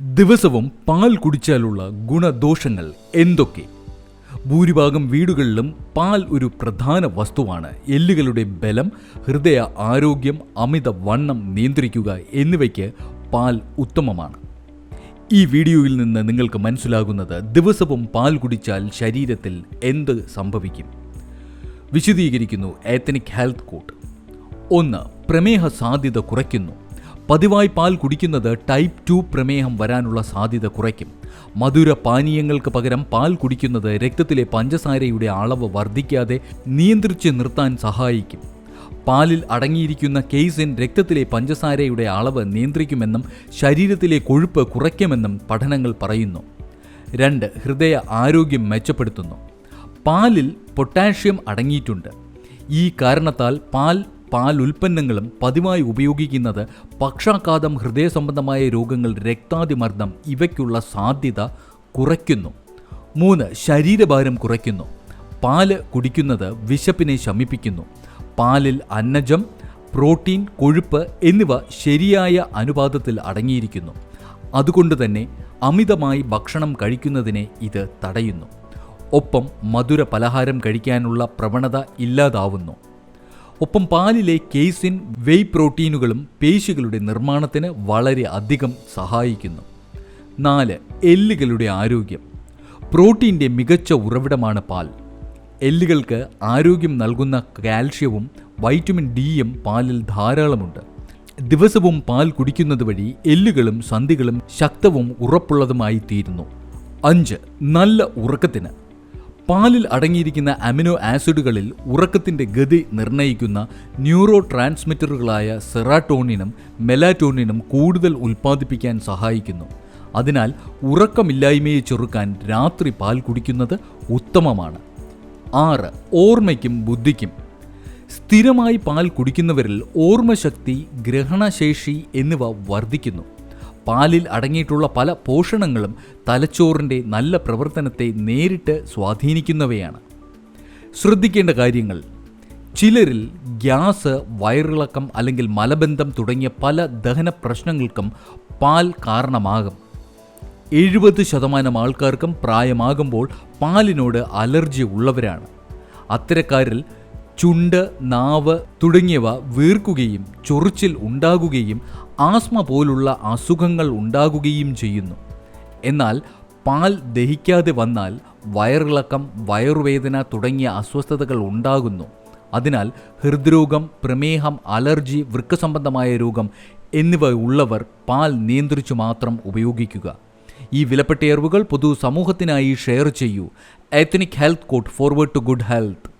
ദിവസവും പാൽ കുടിച്ചാലുള്ള ഗുണദോഷങ്ങൾ എന്തൊക്കെ? ഭൂരിഭാഗം വീടുകളിലും പാൽ ഒരു പ്രധാന വസ്തുവാണ്. എല്ലുകളുടെ ബലം ഹൃദയ ആരോഗ്യം അമിത വണ്ണം നിയന്ത്രിക്കുക എന്നിവയ്ക്ക് പാൽ ഉത്തമമാണ്. ഈ വീഡിയോയിൽ നിന്ന് നിങ്ങൾക്ക് മനസ്സിലാകുന്നത് ദിവസവും പാൽ കുടിച്ചാൽ ശരീരത്തിൽ എന്ത് സംഭവിക്കും? വിശദീകരിക്കുന്നു എത്തനിക് ഹെൽത്ത് കോട്ട് ഒന്ന് പ്രമേഹ സാധ്യത കുറയ്ക്കുന്നു. പതിവായി പാൽ കുടിക്കുന്നത് ടൈപ്പ് ടു പ്രമേഹം വരാനുള്ള സാധ്യത കുറയ്ക്കും. മധുര പാനീയങ്ങൾക്ക് പകരം പാൽ കുടിക്കുന്നത് രക്തത്തിലെ പഞ്ചസാരയുടെ അളവ് വർദ്ധിക്കാതെ നിയന്ത്രിച്ച് നിർത്താൻ സഹായിക്കും. പാലിൽ അടങ്ങിയിരിക്കുന്ന കെയ്സിൻ രക്തത്തിലെ പഞ്ചസാരയുടെ അളവ് നിയന്ത്രിക്കുമെന്നും ശരീരത്തിലെ കൊഴുപ്പ് കുറയ്ക്കുമെന്നും പഠനങ്ങൾ പറയുന്നു. രണ്ട് ഹൃദയ ആരോഗ്യം മെച്ചപ്പെടുത്തുന്നു. പാലിൽ പൊട്ടാഷ്യം അടങ്ങിയിട്ടുണ്ട്. ഈ കാരണത്താൽ പാൽ പാൽ ഉൽപ്പന്നങ്ങളും പതിവായി ഉപയോഗിക്കുന്നത് പക്ഷാഘാതം ഹൃദയ സംബന്ധമായ രോഗങ്ങൾ രക്താതിമർദ്ദം ഇവയ്ക്കുള്ള സാധ്യത കുറയ്ക്കുന്നു. മൂന്ന് ശരീരഭാരം കുറയ്ക്കുന്നു. പാൽ കുടിക്കുന്നത് വിശപ്പിനെ ശമിപ്പിക്കുന്നു. പാലിൽ അന്നജം പ്രോട്ടീൻ കൊഴുപ്പ് എന്നിവ ശരിയായ അനുപാതത്തിൽ അടങ്ങിയിരിക്കുന്നു. അതുകൊണ്ട് തന്നെ അമിതമായി ഭക്ഷണം കഴിക്കുന്നതിനെ ഇത് തടയുന്നു. ഒപ്പം മധുര പലഹാരം കഴിക്കാനുള്ള പ്രവണത ഇല്ലാതാവുന്നു. ഒപ്പം പാലിലെ കേസിൻ വെയ് പ്രോട്ടീനുകളും പേശികളുടെ നിർമ്മാണത്തിന് വളരെ അധികം സഹായിക്കുന്നു. നാല് എല്ലുകളുടെ ആരോഗ്യം. പ്രോട്ടീന്റെ മികച്ച ഉറവിടമാണ് പാൽ. എല്ലുകൾക്ക് ആരോഗ്യം നൽകുന്ന കാൽഷ്യവും വൈറ്റമിൻ ഡിയും പാലിൽ ധാരാളമുണ്ട്. ദിവസവും പാൽ കുടിക്കുന്നത് വഴി എല്ലുകളും സന്ധികളും ശക്തവും ഉറപ്പുള്ളതുമായി തീരുന്നു അഞ്ച് നല്ല ഉറക്കത്തിന്. പാലിൽ അടങ്ങിയിരിക്കുന്ന അമിനോ ആസിഡുകളിൽ ഉറക്കത്തിന്റെ ഗതി നിർണയിക്കുന്ന ന്യൂറോ ട്രാൻസ്മിറ്ററുകളായ സെറാട്ടോണിനും മെലാറ്റോണിനും കൂടുതൽ ഉൽപ്പാദിപ്പിക്കാൻ സഹായിക്കുന്നു. അതിനാൽ ഉറക്കമില്ലായ്മയെ ചെറുക്കാൻ രാത്രി പാൽ കുടിക്കുന്നത് ഉത്തമമാണ്. ആറ് ഓർമ്മയ്ക്കും ബുദ്ധിക്കും. സ്ഥിരമായി പാൽ കുടിക്കുന്നവരിൽ ഓർമ്മശക്തി ഗ്രഹണശേഷി എന്നിവ വർദ്ധിക്കുന്നു. പാലിൽ അടങ്ങിയിട്ടുള്ള പല പോഷണങ്ങളും തലച്ചോറിന്റെ നല്ല പ്രവർത്തനത്തെ നേരിട്ട് സ്വാധീനിക്കുന്നവയാണ്. ശ്രദ്ധിക്കേണ്ട കാര്യങ്ങൾ. ചിലരിൽ ഗ്യാസ് വയറിളക്കം അല്ലെങ്കിൽ മലബന്ധം തുടങ്ങിയ പല ദഹന പ്രശ്നങ്ങൾക്കും പാൽ കാരണമാകും. എഴുപത് ശതമാനം ആൾക്കാർക്കും പ്രായമാകുമ്പോൾ പാലിനോട് അലർജി ഉള്ളവരാണ്. അത്തരക്കാരിൽ ചുണ്ട് നാവ് തുടങ്ങിയവ വീർക്കുകയും ചൊറിച്ചിൽ ഉണ്ടാകുകയും ആസ്മ പോലുള്ള അസുഖങ്ങൾ ഉണ്ടാകുകയും ചെയ്യുന്നു. എന്നാൽ പാൽ ദഹിക്കാതെ വന്നാൽ വയറിളക്കം വയറുവേദന തുടങ്ങിയ അസ്വസ്ഥതകൾ ഉണ്ടാകുന്നു. അതിനാൽ ഹൃദ്രോഗം പ്രമേഹം അലർജി വൃക്കസംബന്ധമായ രോഗം എന്നിവ ഉള്ളവർ പാൽ നിയന്ത്രിച്ചു മാത്രം ഉപയോഗിക്കുക. ഈ വിലപ്പെട്ട അറിവുകൾ പൊതു സമൂഹത്തിനായി ഷെയർ ചെയ്യൂ. Ethnic health court forward to good health